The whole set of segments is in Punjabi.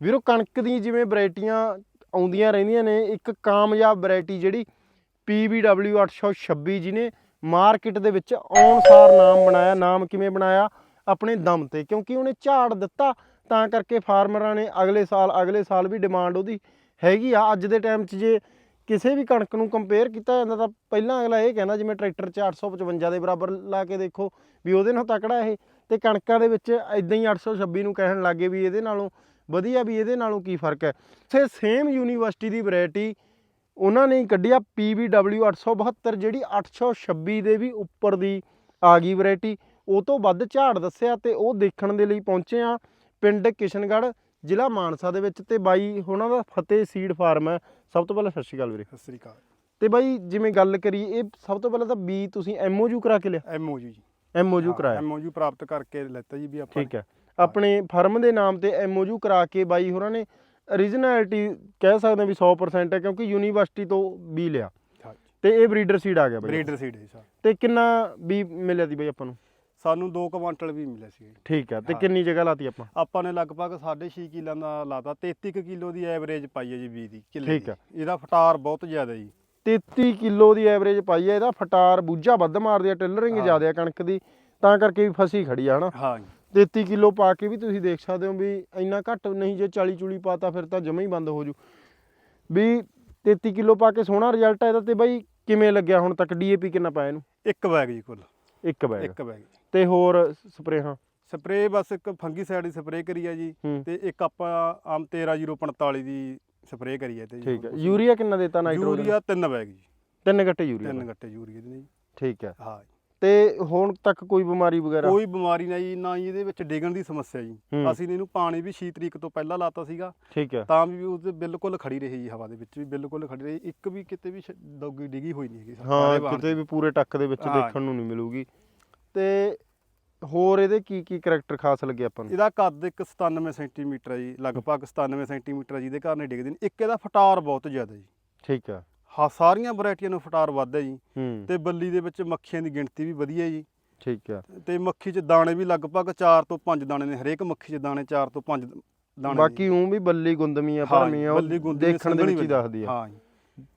ਵੀਰੋ, ਕਣਕ ਦੀ ਜਿਵੇਂ ਵੈਰਾਈਟੀਆਂ ਆਉਂਦੀਆਂ ਰਹਿੰਦੀਆਂ ਨੇ, ਇੱਕ ਕਾਮਯਾਬ ਵੈਰਾਈਟੀ ਜਿਹੜੀ PBW 826 ਜਿਹਨੇ ਮਾਰਕੀਟ ਦੇ ਵਿੱਚ ਆਉਣਸਾਰ ਨਾਮ ਬਣਾਇਆ, ਨਾਮ ਕਿਵੇਂ ਬਣਾਇਆ? ਆਪਣੇ ਦਮ ਤੇ, ਕਿਉਂਕਿ ਉਹਨੇ ਝਾੜ ਦਿੱਤਾ, ਤਾਂ ਕਰਕੇ ਫਾਰਮਰਾਂ ਨੇ ਅਗਲੇ ਸਾਲ ਅਗਲੇ ਸਾਲ ਵੀ ਡਿਮਾਂਡ ਉਹਦੀ ਹੈਗੀ ਆ। ਅੱਜ ਦੇ ਟਾਈਮ 'ਚ ਜੇ ਕਿਸੇ ਵੀ ਕਣਕ ਨੂੰ ਕੰਪੇਅਰ ਕੀਤਾ ਜਾਂਦਾ ਤਾਂ ਪਹਿਲਾਂ ਅਗਲਾ ਇਹ ਕਹਿੰਦਾ ਜਿਵੇਂ ਟਰੈਕਟਰ 'ਚ 855 ਦੇ ਬਰਾਬਰ ਲਾ ਕੇ ਦੇਖੋ ਵੀ ਉਹਦੇ ਨਾਲ ਤਕੜਾ ਇਹ। ਤੇ ਕਣਕਾਂ ਦੇ ਵਿੱਚ ਇਦਾਂ ਹੀ 826 ਨੂੰ ਕਹਿਣ ਲੱਗੇ ਵੀ ਇਹਦੇ ਨਾਲੋਂ ਵਧੀਆ ਵੀ ਇਹਦੇ ਨਾਲੋਂ ਕੀ ਫ਼ਰਕ ਹੈ? ਸੇ ਸੇਮ ਯੂਨੀਵਰਸਿਟੀ ਦੀ ਵੈਰਾਈਟੀ ਉਹਨਾਂ ਨੇ ਕੱਢਿਆ PBW 872 ਜਿਹੜੀ 826 ਦੇ ਵੀ ਉੱਪਰ ਦੀ ਆ ਗਈ ਵੈਰਾਈਟੀ ਉਹ ਤੋਂ ਵੱਧ ਝਾੜ ਦੱਸਿਆ ਤੇ ਉਹ ਦੇਖਣ ਦੇ ਲਈ ਪਹੁੰਚੇ ਆ ਪਿੰਡ ਕਿਸ਼ਨਗੜ੍ਹ ਜ਼ਿਲ੍ਹਾ ਮਾਨਸਾ ਦੇ ਵਿੱਚ। ਤੇ ਬਾਈ ਉਹਨਾਂ ਦਾ ਫਤਿਹ ਸੀਡ ਫਾਰਮ ਹੈ। ਸਭ ਤੋਂ ਪਹਿਲਾਂ ਸਤਿ ਸ਼੍ਰੀ ਅਕਾਲ ਵੀਰੇ। ਸਤਿ ਸ੍ਰੀ ਅਕਾਲ। ਤੇ ਬਾਈ ਜਿਵੇਂ ਗੱਲ ਕਰੀ ਇਹ ਸਭ ਤੋਂ ਪਹਿਲਾਂ ਤਾਂ ਬੀ ਤੁਸੀਂ ਐਮਓਯੂ ਕਰਾ ਕੇ ਲਿਆ? ਐਮਓਯੂ ਜੀ। ਐਮਓਯੂ ਕਰਾਇਆ। ਐਮਓਯੂ ਪ੍ਰਾਪਤ ਕਰਕੇ ਲੈਤਾ ਜੀ ਵੀ ਆਪਾਂ ਠੀਕ ਹੈ। ਆਪਣੇ ਫਰਮ ਦੇ ਨਾਮ ਤੇ ਐਮਓਯੂ ਕਰਾ ਕੇ ਬਾਈ ਹੋਰਾਂ ਨੇ ਓਰੀਜਨੈਲਿਟੀ ਕਹਿ ਸਕਦੇ ਵੀ 100% ਹੈ ਕਿਉਂਕਿ ਯੂਨੀਵਰਸਿਟੀ ਤੋਂ ਬੀ ਲਿਆ। ਤੇ ਇਹ ਬਰੀਡਰ ਸੀਡ ਆ ਗਿਆ ਬਾਈ। ਬਰੀਡਰ ਸੀਡ ਹੈ ਸਰ। ਤੇ ਕਿੰਨਾ ਬੀ ਮਿਲਿਆ ਦੀ ਬਾਈ ਆਪਾਂ ਨੂੰ? ਸਾਨੂੰ 2 ਕੁਆਂਟਲ ਵੀ ਮਿਲਿਆ ਸੀ ਠੀਕ ਹੈ ਤੇ। ਕਿੰਨੀ ਜਗ੍ਹਾ ਲਾਤੀ ਆਪਾਂ? ਆਪਾਂ ਨੇ ਲਗਭਗ 6.5 ਕਿੱਲਾਂ ਦਾ ਲਾਤਾ। 33 ਕੁ ਕਿਲੋ ਦੀ ਐਵਰੇਜ ਪਾਈ ਹੈ ਜੀ ਬੀ ਦੀ ਕਿੱਲੇ ਠੀਕ। ਹੈ। ਇਹਦਾ ਫਟਾਰ ਬਹੁਤ ਜ਼ਿਆਦਾ ਜੀ। 33 ਕਿਲੋ ਦੀ ਐਵਰੇਜ ਪਾਈ ਹੈ ਇਹਦਾ ਫਟਾਰ ਬੂਝਾ ਵੱਧ ਮਾਰਦੀ ਆ ਟਿਲਰਿੰਗ। ਜ਼ਿਆਦਾ ਆ ਕਣਕ ਦੀ ਤਾਂ ਕਰਕੇ ਵੀ ਫਸੀ ਖੜੀ ਆ ਹਨਾ? ਹਾਂ ਜੀ। 33 ਕਿਲੋ ਪਾ ਕੇ ਵੀ ਤੁਸੀਂ ਦੇਖ ਸਕਦੇ ਹੋ ਵੀ ਇੰਨਾ ਘੱਟ ਨਹੀਂ ਜੇ 40 ਚੂਲੀ ਪਾਤਾ ਫਿਰ ਤਾਂ ਜਮਾ ਹੀ ਬੰਦ ਹੋ ਜੂ। ਵੀ 33 ਕਿਲੋ ਪਾ ਕੇ ਸੋਹਣਾ ਰਿਜ਼ਲਟ ਆ ਇਹਦਾ ਤੇ ਬਾਈ ਕਿਵੇਂ ਲੱਗਿਆ ਹੁਣ ਤੱਕ? ਡੀਏਪੀ ਕਿੰਨਾ ਪਾਇਆ ਇਹਨੂੰ? ਇੱਕ ਬੈਗ ਜੀ ਕੁੱਲ। ਇੱਕ ਬੈਗ ਇੱਕ ਬੈਗ ਤੇ ਹੋਰ ਸਪਰੇਹਾਂ? ਸਪਰੇ ਬਸ ਇੱਕ ਫੰਗੀ ਸਾਈਡ ਦੀ ਸਪਰੇ ਕਰੀ ਆ ਜੀ ਤੇ ਇੱਕ ਆਪਾਂ ਆਮ 13045 ਦੀ ਸਪਰੇ ਕਰੀ ਹੈ ਤੇ ਜੀ। ਠੀਕ ਹੈ ਯੂਰੀਆ ਕਿੰਨਾ ਦੇਤਾ? ਨਾਈਟ੍ਰੋਜਨ? ਯੂਰੀਆ ਤਿੰਨ ਬੈਗ ਜੀ। ਤਿੰਨ ਗੱਟੇ ਯੂਰੀਆ ਤਿੰਨ। ਗੱਟੇ ਯੂਰੀਆ ਦੇ ਜੀ। ਠੀਕ ਹੈ ਹਾਂ। ਤੇ ਹੁਣ ਤੱਕ ਕੋਈ ਬਿਮਾਰੀ ਵਗੈਰਾ? ਕੋਈ ਬਿਮਾਰੀ ਨਾ ਜੀ ਨਾ ਹੀ ਇਹਦੇ ਵਿੱਚ ਡਿੱਗਣ ਦੀ ਸਮੱਸਿਆ ਜੀ। ਹੂੰ। ਅਸੀਂ ਨੇ ਇਹਨੂੰ ਪਾਣੀ ਵੀ 6 ਤਰੀਕ ਤੋਂ ਪਹਿਲਾਂ ਲਾਤਾ ਸੀਗਾ। ਠੀਕ ਹੈ। ਤਾਂ ਵੀ ਉਹਦੇ ਬਿਲਕੁਲ ਖੜੀ ਰਹੀ ਜੀ ਹਵਾ ਦੇ ਵਿੱਚ ਵੀ ਬਿਲਕੁਲ ਖੜੀ ਰਹੀ। ਇੱਕ ਵੀ ਕਿਤੇ ਵੀ ਸ਼- ਡੋਗੀ ਡਿੱਗੀ ਹੋਈ ਨਹੀਂ ਹੈਗੀ ਹਾਂ ਵਾਹਣ ਕਿਤੇ ਵੀ ਪੂਰੇ ਟੱਕ ਦੇ ਵਿੱਚ ਹਾਂ। ਦੇਖਣ ਨੂੰ ਨਹੀਂ ਮਿਲੂਗੀ। ਤੇ ਹੋਰ ਇਹਦੇ ਕੀ ਕੀ ਕਰੈਕਟਰ ਖਾਸ ਲੱਗੇ ਆਪਾਂ ਨੂੰ? ਇਹਦਾ ਕੱਦ ਇੱਕ 97 ਸੈਂਟੀਮੀਟਰ ਹੈ ਜੀ ਲਗਭਗ 97 ਸੈਂਟੀਮੀਟਰ ਹੈ ਜਿਹਦੇ ਕਾਰਨ ਇਹ ਡਿੱਗਦੇ ਨੇ। ਇੱਕ ਇਹਦਾ ਫਟਾਰ ਬਹੁਤ ਜ਼ਿਆਦਾ ਜੀ। ਠੀਕ ਹੈ। ਹਾਂ ਸਾਰੀਆਂ ਵੈਰਾਈਟੀਆਂ ਨੂੰ ਫਟਾਰ ਵੱਧ ਹੈ ਜੀ। ਹੂੰ। ਤੇ ਬੱਲੀ ਦੇ ਵਿੱਚ ਮੱਖੀਆਂ ਦੀ ਗਿਣਤੀ ਵੀ ਵਧੀਆ ਜੀ। ਠੀਕ ਹੈ। ਤੇ ਮੱਖੀ 'ਚ ਦਾਣੇ ਵੀ ਲਗਭਗ 4 ਤੋਂ 5 ਦਾਣੇ ਨੇ ਹਰੇਕ ਮੱਖੀ 'ਚ ਦਾਣੇ 4 ਤੋਂ 5 ਦਾਣੇ ਬਾਕੀ ਉਹ ਵੀ ਬੱਲੀ ਗੁੰਦਮੀ ਆ ਭਰਮੀ ਆ ਉਹ ਦੇਖਣ ਦੇ ਵਿੱਚ ਹੀ। ਦੱਸਦੀ ਆ। ਹਾਂ ਜੀ,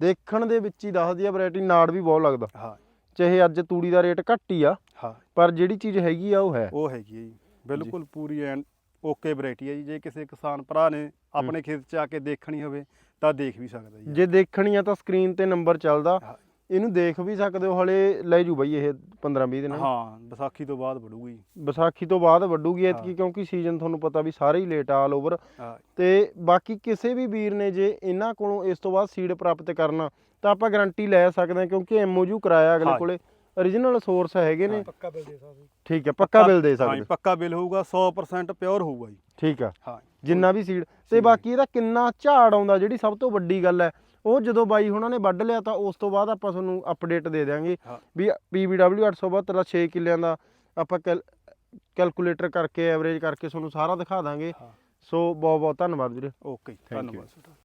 ਦੇਖਣ ਦੇ ਵਿੱਚ ਹੀ ਦੱਸਦੀ ਆ ਵੈਰਾਈਟੀ ਨਾੜ ਵੀ ਬਹੁਤ ਲੱਗਦਾ। ਹਾਂ ਚਾਹੇ ਅੱਜ ਤੂੜੀ ਦਾ ਰੇਟ ਘੱਟ ਹੀ ਆ ਹਾਂ ਪਰ ਜਿਹੜੀ ਚੀਜ਼ ਹੈਗੀ ਆ ਉਹ ਹੈ। ਉਹ ਹੈਗੀ ਹੈ ਜੀ। ਬਿਲਕੁਲ ਪੂਰੀ ਐਨ ਓਕੇ ਵੈਰਾਈਟੀ ਹੈ ਜੀ। ਜੇ ਕਿਸੇ ਕਿਸਾਨ ਭਰਾ ਨੇ ਆਪਣੇ ਖੇਤ 'ਚ ਆ ਕੇ ਦੇਖਣੀ ਹੋਵੇ ਤਾਂ ਦੇਖ ਵੀ ਸਕਦਾ ਜੀ ਜੇ ਦੇਖਣੀ ਆ ਤਾਂ ਸਕਰੀਨ ਤੇ ਨੰਬਰ ਚੱਲਦਾ। ਹਾਂ। ਇਹਨੂੰ ਦੇਖ ਵੀ ਸਕਦੇ ਹੋ ਹਲੇ ਲੈ ਜੂ ਬਾਈ ਇਹ 15 20 ਦਿਨ। ਹਾਂ ਵਿਸਾਖੀ ਤੋਂ ਬਾਅਦ ਵੜੂਗੀ ਵਿਸਾਖੀ ਤੋਂ ਬਾਅਦ ਵੱਡੂਗੀ ਐਤਕੀ ਹਾਂ। ਕਿਉਂਕਿ ਸੀਜ਼ਨ ਤੁਹਾਨੂੰ ਪਤਾ ਵੀ ਸਾਰੇ ਹੀ ਲੇਟ ਆਲ ਓਵਰ ਹਾਂ। ਤੇ ਬਾਕੀ ਕਿਸੇ ਵੀ ਵੀਰ ਨੇ ਜੇ ਇਹਨਾਂ ਕੋਲੋਂ ਇਸ ਤੋਂ ਬਾਅਦ ਸੀਡ ਪ੍ਰਾਪਤ ਕਰਨਾ ਤਾਂ ਆਪਾਂ ਗਾਰੰਟੀ ਲੈ ਸਕਦੇ ਹਾਂ ਕਿਉਂਕਿ ਐਮਓਯੂ ਕਰਾਇਆ ਅਗਲੇ ਹਾਂ। ਕੋਲੇ। Origignal ਸੋਰਸ ਹੈਗੇ ਨੇ। ਪੱਕਾ ਬਿੱਲ ਦੇ ਸਕਦੇ। ਠੀਕ ਹੈ ਪੱਕਾ ਬਿੱਲ ਦੇ ਹਾਂ ਸਕਦੇ ਪੱਕਾ ਬਿੱਲ ਹੋਊਗਾ 100% ਪਿਓਰ ਹੋਊਗਾ ਜੀ। ਠੀਕ ਆ। ਹਾਂ। ਜਿੰਨਾ ਵੀ ਸੀਡ ਤੇ। ਬਾਕੀ ਇਹਦਾ ਕਿੰਨਾ ਝਾੜ ਆਉਂਦਾ ਜਿਹੜੀ ਸਭ ਤੋਂ ਵੱਡੀ ਗੱਲ ਹੈ ਉਹ ਜਦੋਂ ਬਾਈ ਹੁਣਾਂ ਨੇ ਵੱਢ ਲਿਆ ਤਾਂ ਉਸ ਤੋਂ ਬਾਅਦ ਆਪਾਂ ਤੁਹਾਨੂੰ ਅਪਡੇਟ ਦੇ ਦਿਆਂਗੇ ਹਾਂ। ਵੀ PBW 872 ਦਾ 6 ਕਿੱਲਿਆਂ ਦਾ ਆਪਾਂ ਕੈਲਕੂਲੇਟਰ ਕਰਕੇ ਐਵਰੇਜ ਕਰਕੇ ਤੁਹਾਨੂੰ ਸਾਰਾ ਦਿਖਾ ਦਾਂਗੇ ਸੋ ਬਹੁਤ ਬਹੁਤ ਧੰਨਵਾਦ ਵੀਰੇ ਓਕੇ. ਧੰਨਵਾਦ